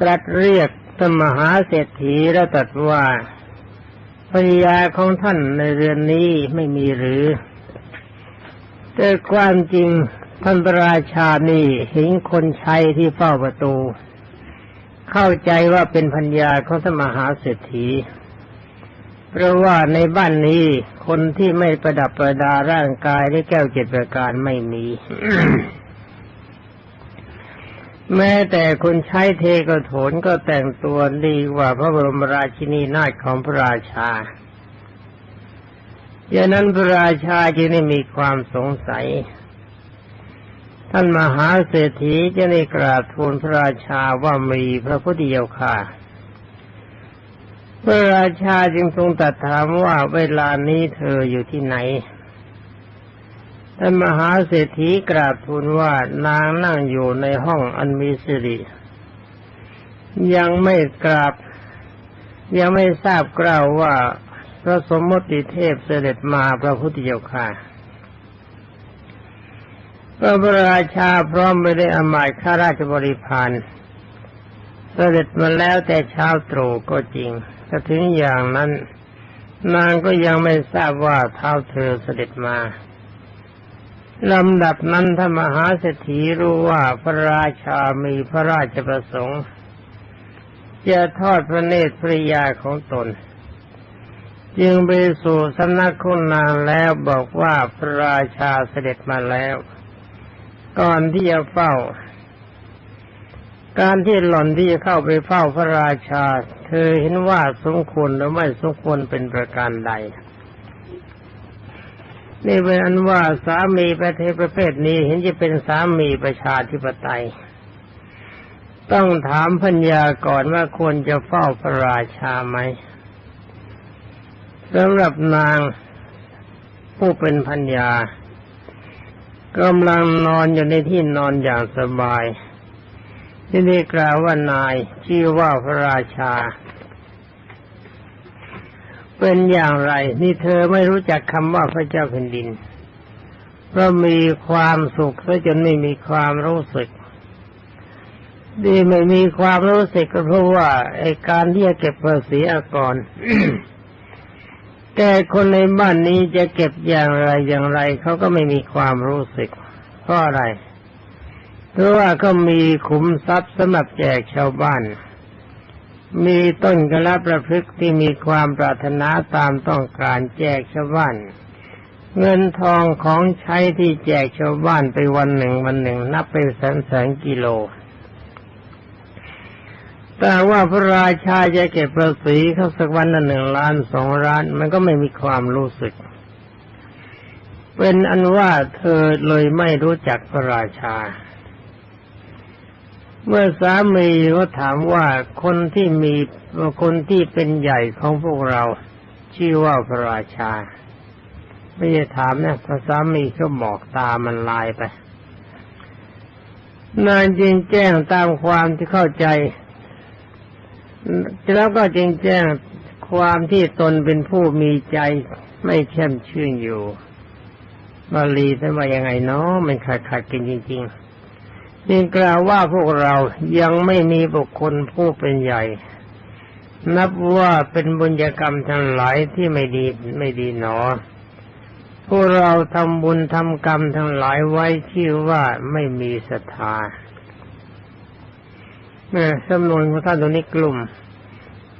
ตรัสเรียกท่านมหาเศรษฐีแล้วตรัสว่าภรรยาของท่านในเรือนนี้ไม่มีหรือ แต่ความจริงท่านพระราชานี่เห็นคนใช้ที่เฝ้าประตู เข้าใจว่าเป็นพัญญาของสมหาเศรษฐี เพราะว่าในบ้านนี้คนที่ไม่ประดับประดาร่างกายด้วยแก้วเจ็ดประการไม่มี แม้แต่คนใช้เทกโถนก็แต่งตัวดีกว่าพระบรมราชินีนาถของพระราชาดังนั้นพระราชาจึงได้มีความสงสัย ท่านมหาเศรษฐีจะได้กราบทูลพระราชาว่ามีพระพุทธเจ้าค่ะ พระราชาจึงทรงตรัสถามว่าเวลานี้เธออยู่ที่ไหน ท่านมหาเศรษฐีกราบทูลว่านางนั่งอยู่ในห้องอันมีสิริ ยังไม่กราบ ยังไม่ทราบกล่าวว่าพระสมมติเทพเสด็จมาพระพุทธเจ้าค่ะพระบราชาพร้อมไปได้อมายข้าราชบริพารเสด็จมาแล้วแต่เช้าตรู่ก็จริงแต่ถึงอย่างนั้น นางก็ยังไม่ทราบว่าเท้าเธอเสด็จมา ลำดับนั้นท่านมหาเศรษฐีรู้ว่าพระราชามีพระราชประสงค์ จะทอดพระเนตรภริยาของตน จึงไปสู่สำนักคุณนางแล้วบอกว่าพระราชาเสด็จมาแล้ว ก่อนที่จะเฝ้า การที่หล่อนที่จะเข้าไปเฝ้าพระราชา เธอเห็นว่าสมควรหรือไม่สมควรเป็นประการใด นี่เป็นอันว่าสามีประเทศประเภทนี้เห็นจะเป็นสามีประชาธิปไตย ต้องถามพัญญาก่อนว่าควรจะเฝ้าพระราชาไหมสำหรับนางผู้เป็นพัญญากำลังนอนอยู่ในที่นอนอย่างสบายที่ได้กล่าวว่านายชื่อว่าพระราชา เป็นอย่างไร นี่เธอไม่รู้จักคำว่าพระเจ้าแผ่นดินเพราะมีความสุขซะจนไม่มีความรู้สึกดีไม่มีความรู้สึกก็เพราะว่าไอการที่จะเก็บภาษีอากรแต่คนในบ้านนี้จะเก็บอย่างไรอย่างไรเขาก็ไม่มีความรู้สึกเพราะอะไร เพราะว่าก็มีขุมทรัพย์สำหรับแจกชาวบ้าน มีต้นกระประพฤกที่มีความปรารถนาตามต้องการแจกชาวบ้าน เงินทองของใช้ที่แจกชาวบ้านไปวันหนึ่งวันหนึ่ง นับเป็นแสนแสนกิโล แต่ว่าพระราชาจะเก็บภาษีเขาสักวันละหนึ่งล้านสองล้าน มันก็ไม่มีความรู้สึก เป็นอันว่าเธอเลยไม่รู้จักพระราชา เมื่อสามีเขาถามว่าคนที่มีคนที่เป็นใหญ่ของพวกเรา ชื่อว่าพระราชา ไม่ใช่ถามนะพระสามีเขาบอกตามันลายไป นานจริงแจ้งตามความที่เข้าใจ แล้วก็จริงแจ้งความที่ตนเป็นผู้มีใจไม่แช่มชื่นอยู่บาลีท่านว่ายังไงเนาะมันขาดขาดกันจริง ๆ จึงกล่าวว่าพวกเรายังไม่มีบุคคลผู้เป็นใหญ่ นับว่าเป็นบุญกรรมทั้งหลายที่ไม่ดีไม่ดีหนอ พวกเราทำบุญทำกรรมทั้งหลายไว้ชื่อว่าไม่มีศรัทธาเมื่อสำนวนของท่านตรงนี้กลุ่ม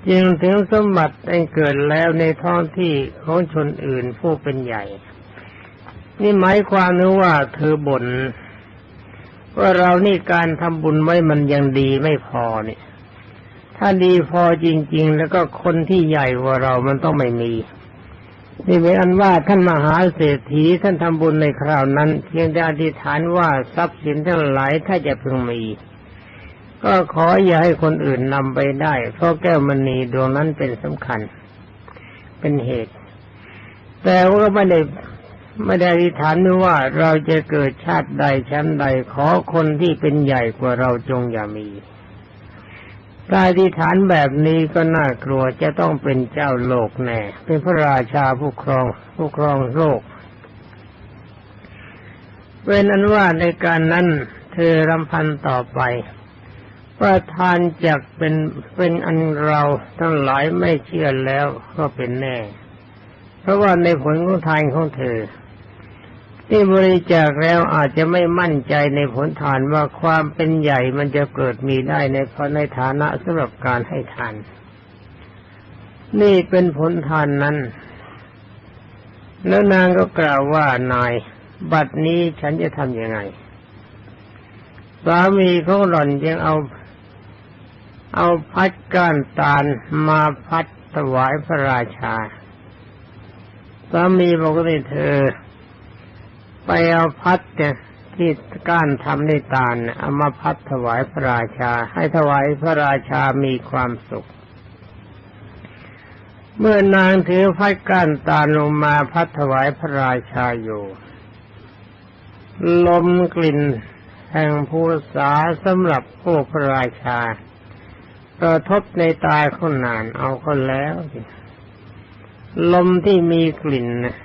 จึงถึงสมบัติได้เกิดแล้วในท้องที่ของชนอื่นผู้เป็นใหญ่ นี่หมายความนึกว่าเธอบ่น ว่าเรานี่การทำบุญไว้มันยังดีไม่พอเนี่ยถ้าดีพอจริง ๆ แล้วก็คนที่ใหญ่กว่าเรามันต้องไม่มีนี่เป็นอันว่าท่านมหาเศรษฐีท่านทำบุญในคราวนั้น เพียงแต่อธิษฐานว่าทรัพย์สินทั้งหลายถ้าจะพึงมี ก็ขออย่าให้คนอื่นนำไปได้ เพราะแก้วมณีดวงนั้นเป็นสำคัญ เป็นเหตุ แต่ว่าก็ไม่ได้ ไม่ได้อธิษฐานว่าเราจะเกิดชาติใดชั้นใดขอคนที่เป็นใหญ่กว่าเราจงอย่ามีการอธิษฐานแบบนี้ก็น่ากลัวจะต้องเป็นเจ้าโลกแน่ เป็นพระราชาผู้ครองผู้ครองโลกเป็นอันว่าในการนั้นเธอรำพันต่อไปว่าทานจักเป็นเป็นอันเราทั้งหลายไม่เชื่อแล้วก็เป็นแน่ เพราะว่าในผลของทานของเธอ ที่บริจาคแล้วอาจจะไม่มั่นใจในผลทานว่าความเป็นใหญ่มันจะเกิดมีได้ในพระในฐานะสำหรับการให้ทาน นี่เป็นผลทานนั้น แล้วนางก็กล่าวว่านาย บัดนี้ฉันจะทำยังไงสามีของหล่อนยังเอา เอาพัดก้านตาลมาพัดถวายพระราชาสามีบอกว่าเธอ ไปเอาพัดเนี่ยที่ก้านทำในตาลน่ะเอามาพัดถวายพระราชา ให้ถวายพระราชามีความสุข เมื่อนางถือพัดก้านตาลลงมาพัดถวายพระราชาอยู่ ลมกลิ่นแห่งภูษาสำหรับพวกพระราชากระทบในตาเขานานเอาคนแล้ว ลมที่มีกลิ่นนะ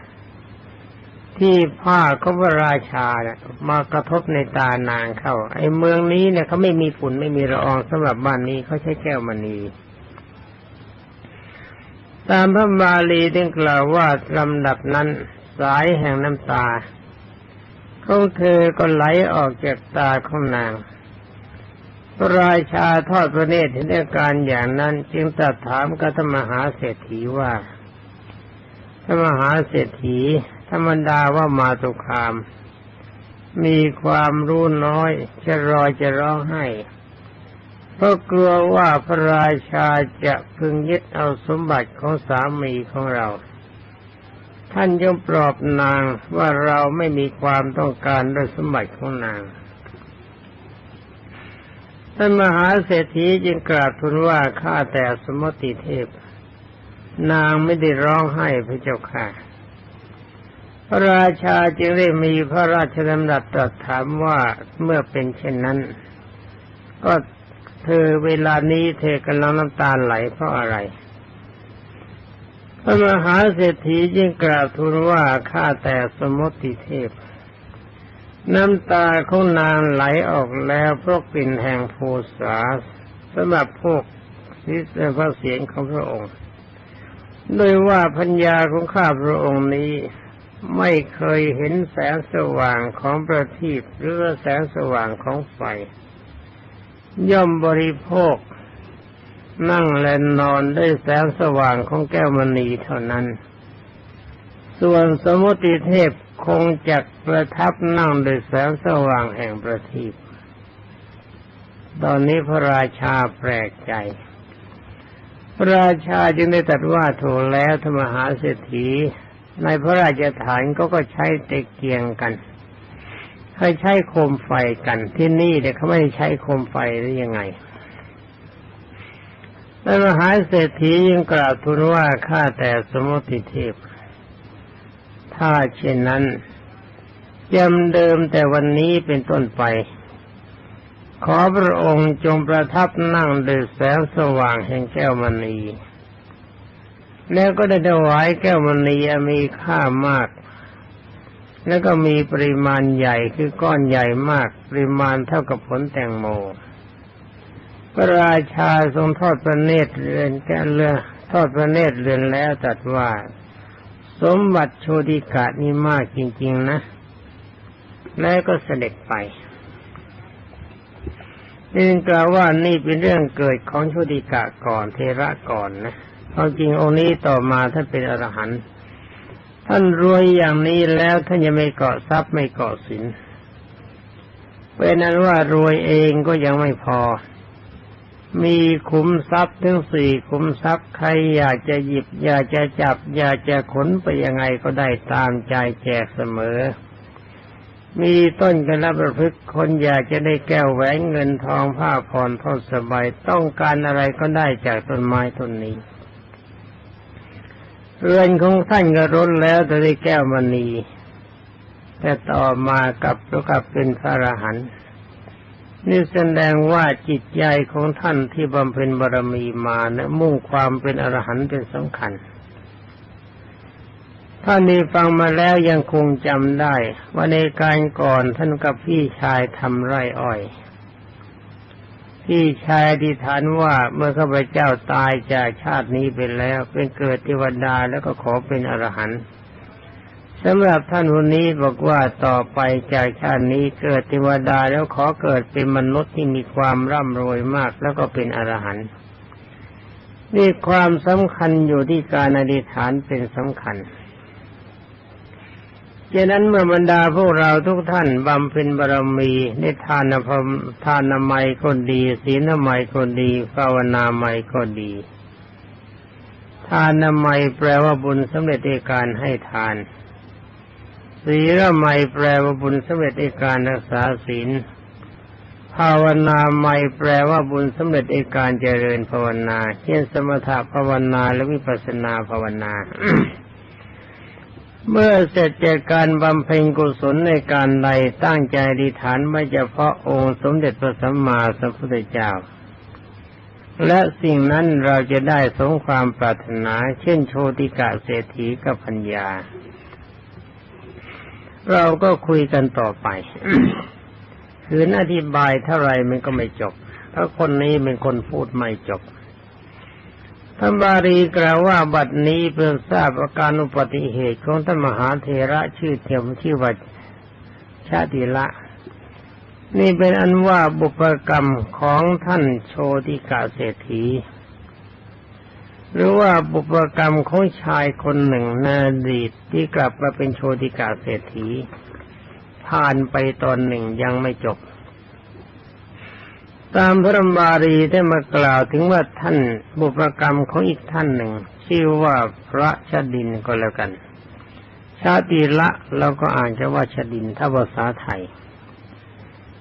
ที่ผ้าของพระราชาเนี่ยมากระทบในตานางเข้า ไอ้เมืองนี้เนี่ยเขาไม่มีฝุ่นไม่มีละอองสำหรับบ้านนี้เขาใช้แก้วมณีตามพระบาลีได้กล่าวว่าลำดับนั้นสายแห่งน้ำตาของเธอก็ไหลออกจากตาของนางพระราชาทอดพระเนตรเห็นอาการอย่างนั้นจึงตรัสถามกับธรรมหาเศรษฐีว่าธรรมหาเศรษฐี ธรรมดาว่ามาตุคาม มีความรู้น้อย จะรอจะร้องไห้เพราะกลัวว่าพระราชาจะพึงยึดเอาสมบัติของสามีของเรา ท่านยงปลอบนางว่าเราไม่มีความต้องการด้วยสมบัติของนางท่านมหาเศรษฐีจึงกราบทูลว่าข้าแต่สมมติเทพ นางไม่ได้ร้องไห้พระเจ้าค่ะ พระราชาจึงได้มีพระราชดำรัสตรัสถามว่าเมื่อเป็นเช่นนั้น ก็เธอเวลานี้เธอกำลังน้ำตาไหลเพราะอะไร พระมหาเศรษฐีจึงกราบทูลว่าข้าแต่สมมติเทพ น้ำตาของนางไหลออกแล้วเพราะกลิ่นแห่งภูษาสำหรับพวกที่เพระเสียงของพระองค์โดยว่าพัญญาของข้าพระองค์นี้ ไม่เคยเห็นแสงสว่างของประทีปหรือแสงสว่างของไฟ ย่อมบริโภค นั่งและนอนด้วยแสงสว่างของแก้วมณีเท่านั้น ส่วนสมุติเทพคงจักประทับนั่งด้วยแสงสว่างแห่งประทีปตอนนี้พระราชาแปลกใจพระราชาจึงได้ตรัสว่าโถแล้วธรรมหาเศรษฐี ในพระราชฐานก็ก็ใช้ตะเกียงกันเขาใช้โคมไฟกันที่นี่เนี่เขาไม่ได้ใช้โคมไฟหรือยังไงแล้วมหาเศรษฐียังกล่าวทูลว่าข้าแต่สมุติเทพ ถ้าเช่นนั้นจำเดิมแต่วันนี้เป็นต้นไป ขอพระองค์จงประทับนั่งด้วยแสงสว่างแห่งแก้วมณี แล้วก็ได้ถวายแก้วมณีมีค่ามาก แล้วก็มีปริมาณใหญ่คือก้อนใหญ่มาก ปริมาณเท่ากับผลแตงโม พระราชาทรงทอดพระเนตรเรือนแก้เรือทอดพระเนตรเรือนแล้วตรัสว่า สมบัติโชติกะนี่มากจริง ๆ นะ แล้วก็เสด็จไปนี่กล่าวว่านี่เป็นเรื่องเกิดของโชติกะก่อนเทระก่อนนะ ควาจริงองค์นี้ต่อมาท่านเป็นอรหันต์ท่านรวยอย่างนี้แล้วท่านยังไม่เกาะทรัพย์ไม่เกาะสินเป็นนั้นว่ารวยเองก็ยังไม่พอ มีขุมทรัพย์ทั้งสี่ขุมทรัพย์ใครอยากจะหยิบ อยากจะจับ อยากจะขนไปยังไงก็ได้ตามใจแจกเสมอ มีต้นกันรับประพฤกคนอยากจะได้แก้วแหวนเงินทองผ้าผ่อนทอดสบายต้องการอะไรก็ได้จากต้นไม้ต้นนี้ เรือนของท่านก็ร้นแล้วแต่ได้แก้วมณีแต่ต่อมากับแล้วกับเป็นพระอรหันต์นี่แสดงว่าจิตใจของท่านที่บำเพ็ญบารมีมานะมุ่งความเป็นอรหันต์เป็นสำคัญท่านนี้ฟังมาแล้วยังคงจำได้ว่าในการก่อนท่านกับพี่ชายทำไร่อ้อย พี่ชายอธิษฐานว่าเมื่อข้าพเจ้าตายจากชาตินี้ไปแล้ว เป็นเกิดเทวดาแล้วก็ขอเป็นอรหันต์สำหรับท่านคนนี้บอกว่าต่อไปจากชาตินี้เกิดเทวดาแล้วขอเกิดเป็นมนุษย์ที่มีความร่ำรวยมากแล้วก็เป็นอรหันต์นี่ความสำคัญอยู่ที่การอธิษฐานเป็นสำคัญ ฉะนั้นเมื่อบรรดาพวกเราทุกท่านบำเพ็ญบารมีในทานพรมทานนามัยก็ดี ศีลนามัยก็ดีภาวนาไมยก็ดี ทานนามัยแปลว่าบุญสำเร็จในการให้ทาน ศีลนามัยแปลว่าบุญสำเร็จในการรักษาศีล ภาวนาไมยแปลว่าบุญสำเร็จในการเจริญภาวนา เช่นสมถะภาวนาและวิปัสสนาภาวนา เมื่อเสร็จจากการบำเพ็ญกุศลในการใดตั้งใจดีฐานไม่เฉพาะองค์สมเด็จพระสัมมาสัมพุทธเจ้า และสิ่งนั้นเราจะได้สมความปรารถนา เช่นโชติกะเศรษฐีกับพัญญา เราก็คุยกันต่อไป คืนอธิบายเท่าไรมันก็ไม่จบ เพราะคนนี้เป็นคนพูดไม่จบ ท่านบารีกล่าวว่าบัดนี้เพิ่งทราบอาการอุบัติเหตุของท่านมหาเถระชื่อเทียมชื่ว่าชาติละ นี่เป็นอันว่าบุพกรรมของท่านโชติกาเศรษฐี หรือว่าบุพกรรมของชายคนหนึ่งนาดีตที่กลับมาเป็นโชติกาเศรษฐีผ่านไปตอนหนึ่งยังไม่จบ ตามพระบารีได้มากล่าวถึงว่าท่านบุพกรรมของอีกท่านหนึ่ง ชื่อว่าพระชดินก็แล้วกัน ชาติละเราก็อ่านจะว่าชดินถ้าภาษาไทย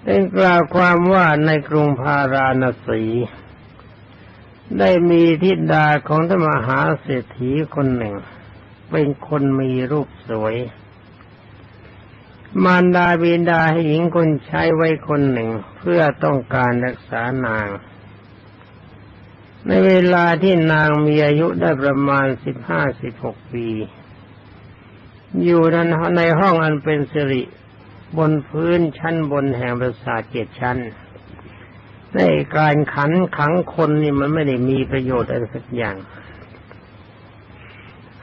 ได้กล่าวความว่าในกรุงพาราณสี ได้มีทิดาของธรรมหาเศรษฐีคนหนึ่ง เป็นคนมีรูปสวย มารดาบินดาให้หญิงคนใช้ไว้คนหนึ่งเพื่อต้องการรักษานาง ในเวลาที่นางมีอายุได้ประมาณสิบห้าสิบหกปี อยู่นั้นในห้องอันเป็นสิริบนพื้นชั้นบนแห่งปราสาทเจ็ดชั้น ในการขันขังคนนี่มันไม่ได้มีประโยชน์อะไรสักอย่าง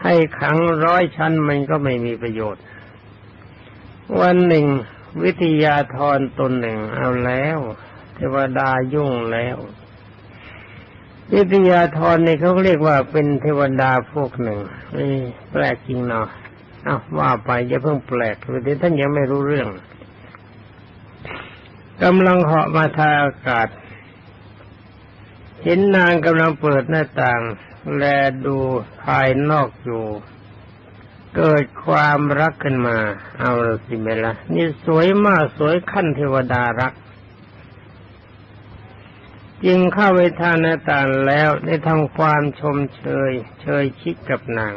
ให้ขังร้อยชั้นมันก็ไม่มีประโยชน์ วันหนึ่ง วิทยาธรตนหนึ่งเอาแล้ว เทวดายุ่งแล้ว วิทยาธรนี่เขาเรียกว่าเป็นเทวดาพวกหนึ่งแปลกจริงเนาะเอาว่าไปอย่าเพิ่งแปลกเลยท่านยังไม่รู้เรื่องกำลังเหาะมาทางอากาศ เห็นนางกำลังเปิดหน้าต่าง แลดูภายนอกอยู่ เกิดความรักขึ้นมา เอาละสิเมละนี่สวยมากสวยขั้นเทวดารัก จึงเข้าไปทานนาตาแล้วได้ทำความชมเชย เชยชิดกับนาง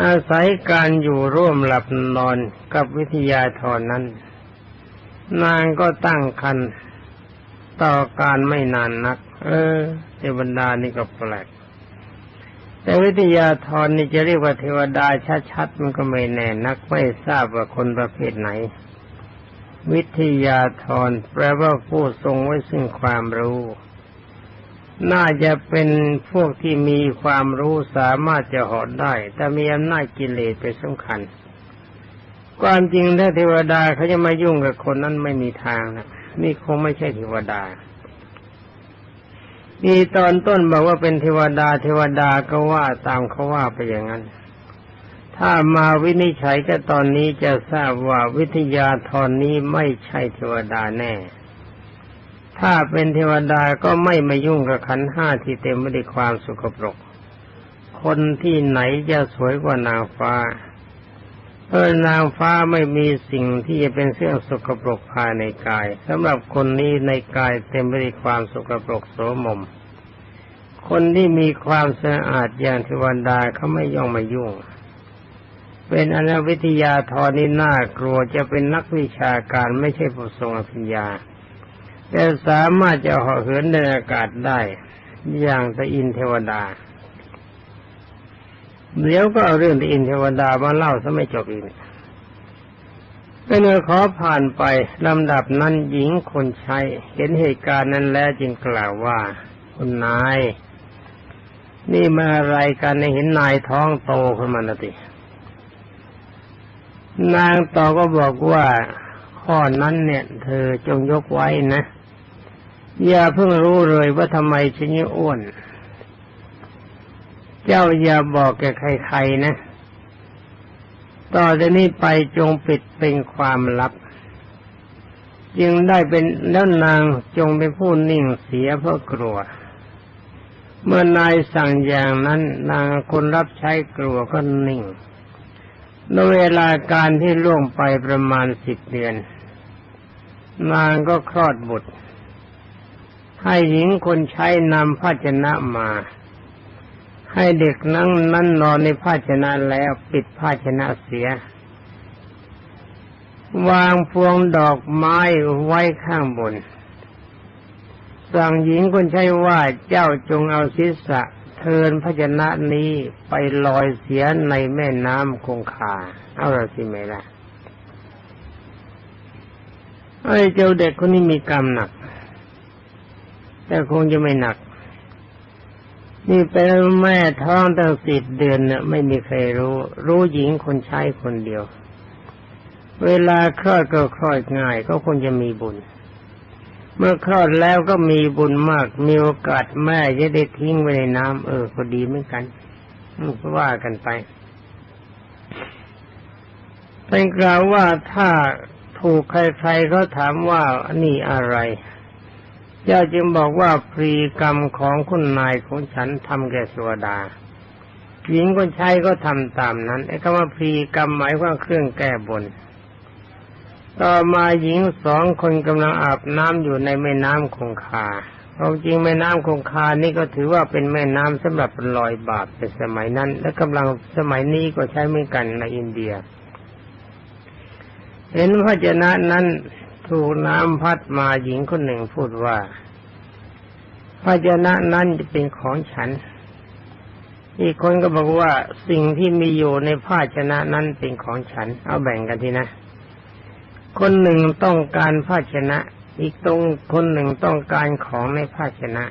อาศัยการอยู่ร่วมหลับนอนกับวิทยาธรนั้น นางก็ตั้งคันต่อการไม่นานนัก เออเทวดานี่ก็แปลก แต่วิทยาธรนี่จะเรียกว่าเทวดาชัดๆมันก็ไม่แน่นักไม่ทราบว่าคนประเภทไหน วิทยาธรแปลว่าผู้ทรงไว้ซึ่งความรู้ น่าจะเป็นพวกที่มีความรู้สามารถจะหอดได้ แต่มีอำนาจกิเลสเป็นสำคัญ ความจริงถ้าเทวดาเขาจะมายุ่งกับคนนั้นไม่มีทางนะนี่คงไม่ใช่เทวดา มีตอนต้นบอกว่าเป็นเทวดาเทวดาก็ว่าตามเขาว่าไปอย่างนั้น ถ้ามาวินิจฉัยก็ตอนนี้จะทราบว่าวิทยาธรนี้ไม่ใช่เทวดาแน่ ถ้าเป็นเทวดาก็ไม่มายุ่งกับขันห้าที่เต็มไปด้วยความสุขปรก คนที่ไหนจะสวยกว่านางฟ้า เออนางฟ้าไม่มีสิ่งที่จะเป็นเสื่องสกปรกภายในกายสำหรับคนนี้ในกายเต็มไปด้วยความสกปรกโสมม คนที่มีความสะอาดอย่างเทวดาเขาไม่ย่องมายุ่ง เป็นอนุวิทยาทอนี่น่ากลัวจะเป็นนักวิชาการไม่ใช่ผู้ทรงอภิญญา แต่สามารถจะเหาะเหินในอากาศได้อย่างตะอินเทวดา เดี๋ยวก็เอาเรื่องอินเทวดามาเล่าซะไม่จบอีกเมื่อขอผ่านไปลำดับนั้นหญิงคนใช้เห็นเหตุการณ์นั้นแล้วจึงกล่าวว่า คุณนาย นี่มาอะไรกันเห็นนายท้องโตขึ้นมานะตินางต่อก็บอกว่าข้อนั้นเนี่ย เธอจงยกไว้นะ อย่าเพิ่งรู้เลยว่าทำไมฉันยิ่อ้วน เจ้าอย่าบอกแกใครๆนะ ต่อจากนี้ไปจงปิดเป็นความลับ จึงได้เป็นแล้วนางจงเป็นผู้นิ่งเสียเพราะกลัว เมื่อนายสั่งอย่างนั้น นางคนรับใช้กลัวก็นิ่งในเวลาการที่ล่วงไปประมาณสิบเดือน นางก็คลอดบุตร ให้หญิงคนใช้นำภาชนะมา ให้เด็กนั่งนั่นนอนในภาชนะแล้วปิดภาชนะเสียวางพวงดอกไม้ไว้ข้างบน สั่งหญิงคนใช้ว่าเจ้าจงเอาศีรษะเทินภาชนะนี้ไปลอยเสียในแม่น้ำคงคา เอาละสิไหมล่ะไอ้เจ้าเด็กคนนี้มีกรรมหนัก แต่คงจะไม่หนัก นี่เป็นแม่ท้องตั้งสิบเดือนเนี่ยไม่มีใครรู้ รู้หญิงคนใช้คนเดียว เวลาคลอดก็คลอดง่ายก็คงจะมีบุญ เมื่อคลอดแล้วก็มีบุญมาก มีโอกาสแม่จะได้ทิ้งไว้ในน้ำเออก็ดีเหมือนกันก็ว่ากันไปเป็นกล่าวว่าถ้าถูกใครๆเขาถามว่านนี้อะไร เจ้าจึงบอกว่าพรีกรรมของคุณนายของฉันทำแก่สวดาหญิงคนใช้ก็ทำตามนั้นไอ้คำว่าพรีกรรมหมายว่าเครื่องแก้บน ต่อมาหญิงสองคนกำลังอาบน้ำอยู่ในแม่น้ำคงคาความจริงแม่น้ำคงคานี่ก็ถือว่าเป็นแม่น้ำสำหรับลอยบาปในสมัยนั้น และกำลังสมัยนี้ก็ใช้เหมือนกันในอินเดีย เห็นพระเจนะนั้น ถูกน้ำพัดมาหญิงคนหนึ่งพูดว่าพระเจนะนั้นจะเป็นของฉัน อีกคนก็บอกว่าสิ่งที่มีอยู่ในภาชนะนั้นเป็นของฉัน เอาแบ่งกันทีนะ คนหนึ่งต้องการภาชนะ อีกตรงคนหนึ่งต้องการของในภาชนะ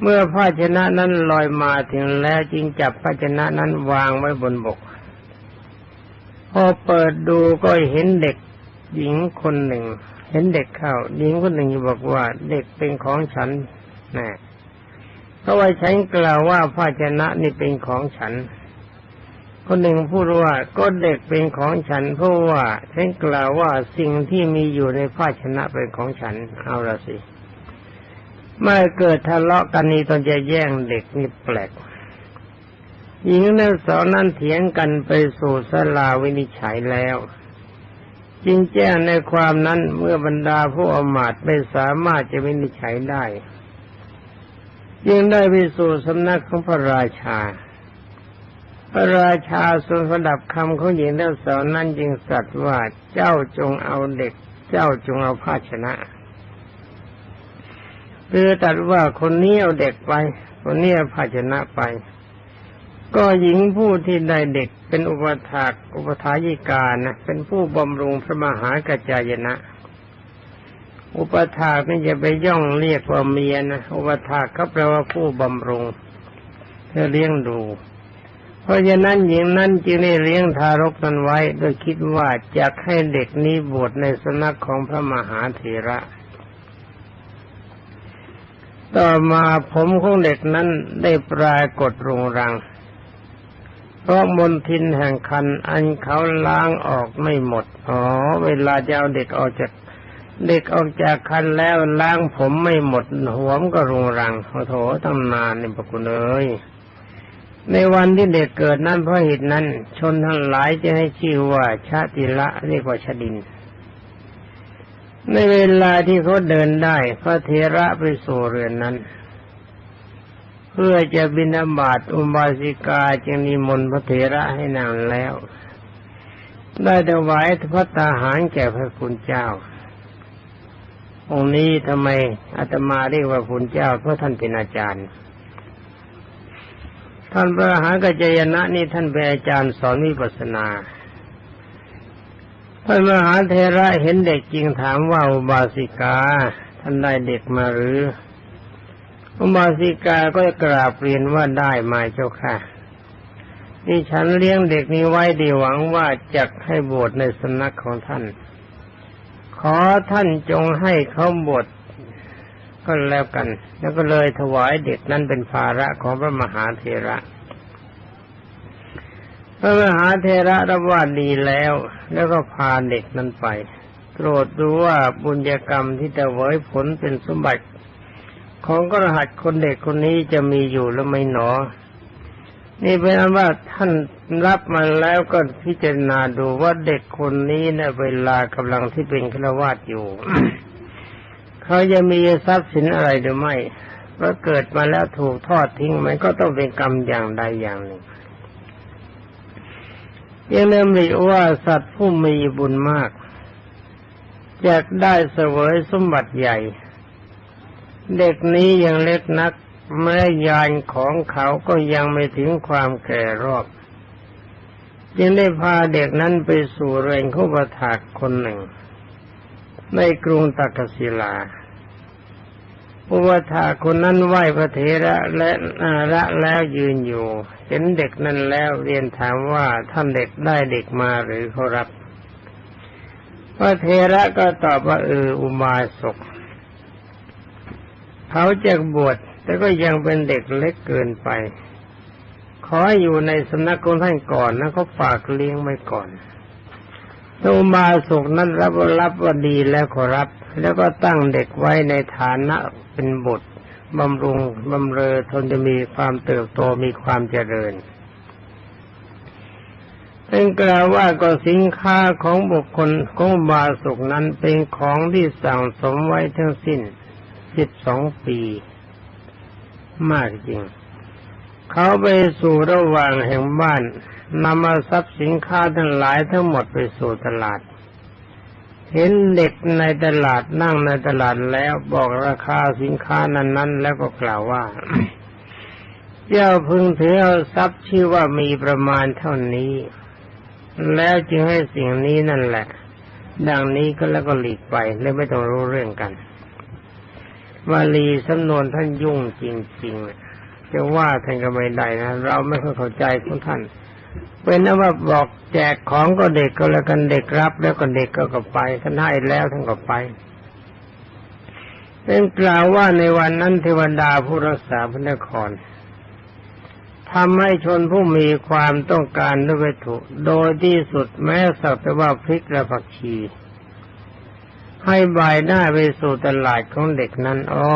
เมื่อภาชนะนั้นลอยมาถึงแล้วจึงจับภาชนะนั้นวางไว้บนบก พอเปิดดูก็เห็นเด็ก หญิงคนหนึ่ง เห็นเด็กเข้าหญิงคนหนึ่งบอกว่า เด็กเป็นของฉันนะเพราะว่าฉันกล่าวว่าภาชนะนี่เป็นของฉัน คนหนึ่งพูดว่าก็เด็กเป็นของฉัน เพราะว่าฉันกล่าวว่าสิ่งที่มีอยู่ในภาชนะเป็นของฉัน เอาละสิเมื่อเกิดทะเลาะกันนี้ตอนจะแย่งเด็กนี่แปลกหญิงนั่นสองนั่นเถียงกันไปสู่สลาวินิจฉัยแล้ว จริงแจ้งในความนั้นเมื่อบรรดาผู้อมาตไม่สามารถจะวินิจฉัยได้ยังได้ไปสู่สำนักของพระราชา พระราชาทรงสดับคำของหญิงทั้งสองนั้นจึงสัตว์ว่าเจ้าจงเอาเด็ก เจ้าจงเอาภาชนะคือตัดว่าคนนี้เอาเด็กไป คนนี้เอาภาชนะไป ก็หญิงผู้ที่ได้เด็กเป็นอุปถากอุปถายิกานะเป็นผู้บำรุงพระมหากจายนะ อุปถากนี่จะไปย่องเรียกว่าเมียนะอุปถากก็แปลว่าผู้บำรุงเพื่อเลี้ยงดู เพราะฉะนั้นหญิงนั้นจึงได้เลี้ยงทารกนั้นไว้ โดยคิดว่าจะให้เด็กนี้บวชในสนักของพระมหาเถระต่อมาผมของเด็กนั้นได้ปรากฏรุงรัง เพราะมนทินแห่งคันอันเขาล้างออกไม่หมด อ๋อ เวลาจะเอาเด็กออกจากเด็กออกจากคันแล้วล้างผมไม่หมดหัวมก็รุงรังโอ้โถตั้งนานนี่ปะคุณเอ้ยในวันที่เด็กเกิดนั้นเพราะเหตุนั้น ชนทั้งหลายจะให้ชื่อว่าชาติละเรียกว่าชดิน ในเวลาที่เขาเดินได้ พระเทระไปสู่เรือนนั้น เพื่อจะบินาบาตอุบาสิกาจึงนิมนต์พระเทระให้นางแล้ว ได้ถวายพระตาหารแก่พระคุณเจ้า องค์นี้ทำไมอาตมาเรียกว่าคุณเจ้า เพราะท่านเป็นอาจารย์ ท่านพระหากัจยนะนี่ท่านเป็นอาจารย์สอนวิปัสนาพระมหาเทระเห็นเด็กจริงถามว่าอุบาสิกา ท่านได้เด็กมาหรือ อุบาสิกาก็กราบเรียนว่าได้มาเจ้าค่ะดิฉันเลี้ยงเด็กนี้ไว้ดีหวังว่าจะให้บวชในสำนักของท่าน ขอท่านจงให้เขาบวชก็แล้วกัน แล้วก็เลยถวายเด็กนั้นเป็นภาระของพระมหาเทระ พระมหาเทระรับว่าดีแล้ว แล้วก็พาเด็กนั้นไปตรวจดูว่าบุญญกรรมที่จะไว้ผลเป็นสมบัติ ของกระหัตคนเด็กคนนี้จะมีอยู่หรือไม่หนอ นี่เป็นอันว่าท่านรับมาแล้วก็พิจารณาดูว่าเด็กคนนี้เนเวลากำลังที่เป็นฆราวาสอยู่ เขาจะมีทรัพย์สินอะไรหรือไม่เพราเกิดมาแล้วถูกทอดทิ้งมันก็ต้องเป็นกรรมอย่างใดอย่างหนึ่งยังเริ่มรีว่าสัตว์ผู้มีบุญมากจะได้เสวยสมบัติใหญ่ เด็กนี้ยังเล็กนักแม้ยานของเขาก็ยังไม่ถึงความแก่รอบ จึงได้พาเด็กนั้นไปสู่เรือนขุปถากคนหนึ่ง ในกรุงตักศิลาอุปถาคนนั้นไหว้พระเถระและอาระแล้วยืนอยู่ เห็นเด็กนั้นแล้วเรียนถามว่าท่านเด็กได้เด็กมาหรือเขารับ พระเถระก็ตอบว่าเอออุมาสก เขาจะบวชแต่ก็ยังเป็นเด็กเล็กเกินไป ขออยู่ในสำนักของท่านก่อนนะเขาฝากเลี้ยงไว้ก่อนอุมาสุกนั้นรับรับว่าดีแล้วขอรับ แล้วก็ตั้งเด็กไว้ในฐานะเป็นบุตรบำรุงบำเรอทนจะมีความเติบโตมีความเจริญเป็นกล่าวว่าก็สินค้าของบุคคลของบาสุกนั้นเป็นของที่สั่งสมไว้ทั้งสิ้น สิบสองปี มากจริง เขาไปสู่ระหว่างแห่งบ้านนำมาทรัพย์สินค้าทั้งหลายทั้งหมดไปสู่ตลาด เห็นเด็กในตลาดนั่งในตลาดแล้วบอกราคาสินค้านั้น ๆ แล้วก็กล่าวว่า เจ้าพึงถือเอาทรัพย์ชื่อว่ามีประมาณเท่านี้ แล้วจึงให้สิ่งนี้นั่นแหละ ดังนี้ก็แล้วก็หลีกไปเลยไม่ต้องรู้เรื่องกัน วาลีสำนวนท่านยุ่งจริงๆจะว่าท่านก็ไม่ได้นะ เราไม่ค่อยเข้าใจของท่าน เป็นนว่าบอกแจกของก็เด็กก็แล้วกันเด็กรับ แล้วก็เด็กก็ก็ไปท่านให้แล้วท่านก็ไปเป็นกล่าวว่าในวันนั้นเทวดาผู้รักษาพระนครทำให้ชนผู้มีความต้องการด้วยวัตถุ โดยที่สุดแม้สักแต่ว่าพริกและผักชี ให้บายหน้าไปสู่ตลาดของเด็กนั้นอ๋อ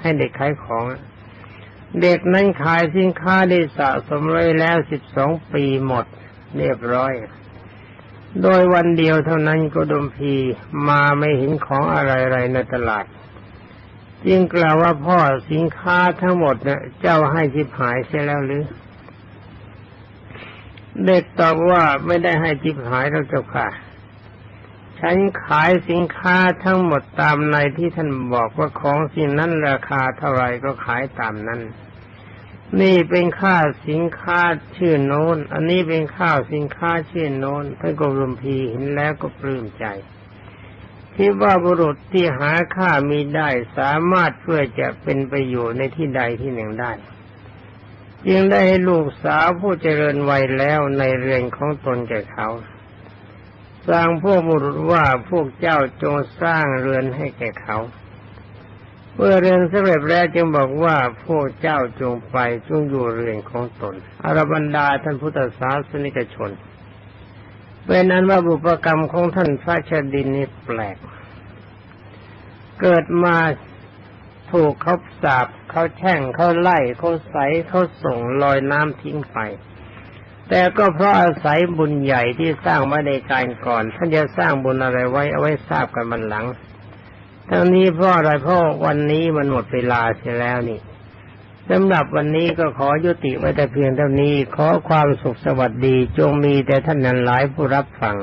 ให้เด็กขายของ เด็กนั้นขายสินค้าได้สะสมไว้แล้วสิบสองปีหมด เรียบร้อย โดยวันเดียวเท่านั้นก็ดมพีมาไม่เห็นของอะไรๆในตลาดจึงกล่าวว่าพ่อสินค้าทั้งหมดเนี่ยเจ้าให้จิบหายใช่แล้วหรือ เด็กตอบว่าไม่ได้ให้จิบหายแล้วเจ้าค่ะ ฉันขายสินค้าทั้งหมดตามในที่ท่านบอกว่าของสิ่งนั้นราคาเท่าไรก็ขายตามนั้น นี่เป็นค่าสินค้าชื่อโน้น อันนี้เป็นค่าสินค้าชื่อโน้นท่านกรมพีเห็นแล้วก็ปลื้มใจคิดว่าบุรุษที่หาค่ามีได้สามารถเพื่อจะเป็นไปอยู่ในที่ใดที่หนึ่งได้ จึงได้ให้ลูกสาวผู้เจริญวัยแล้วในเรือนของตนแก่เขา สร้างพวกบุรุษว่าพวกเจ้าจงสร้างเรือนให้แก่เขาเมื่อเรือนสำเร็จแล้วจึงบอกว่าพวกเจ้าจงไปจงอยู่เรือนของตนอรบันดาท่านพุทธศาสนิกชนเป็นนั้นว่าบุพกรรมของท่านพระชดินนี่แปลก เกิดมาถูกเขาสาบเขาแช่งเขาไล่เขาใสเขาส่งลอยน้ำทิ้งไป แต่ก็เพราะอาศัยบุญใหญ่ที่สร้างไว้ในการก่อน ท่านจะสร้างบุญอะไรไว้เอาไว้ทราบกันมันหลังทั้งนี้เพราะอะไรเพราะวันนี้มันหมดเวลาเสียแล้วนี่สำหรับวันนี้ก็ขอยุติไว้แต่เพียงเท่านี้ ขอความสุขสวัสดีจงมีแต่ท่านนั้นหลายผู้รับฟัง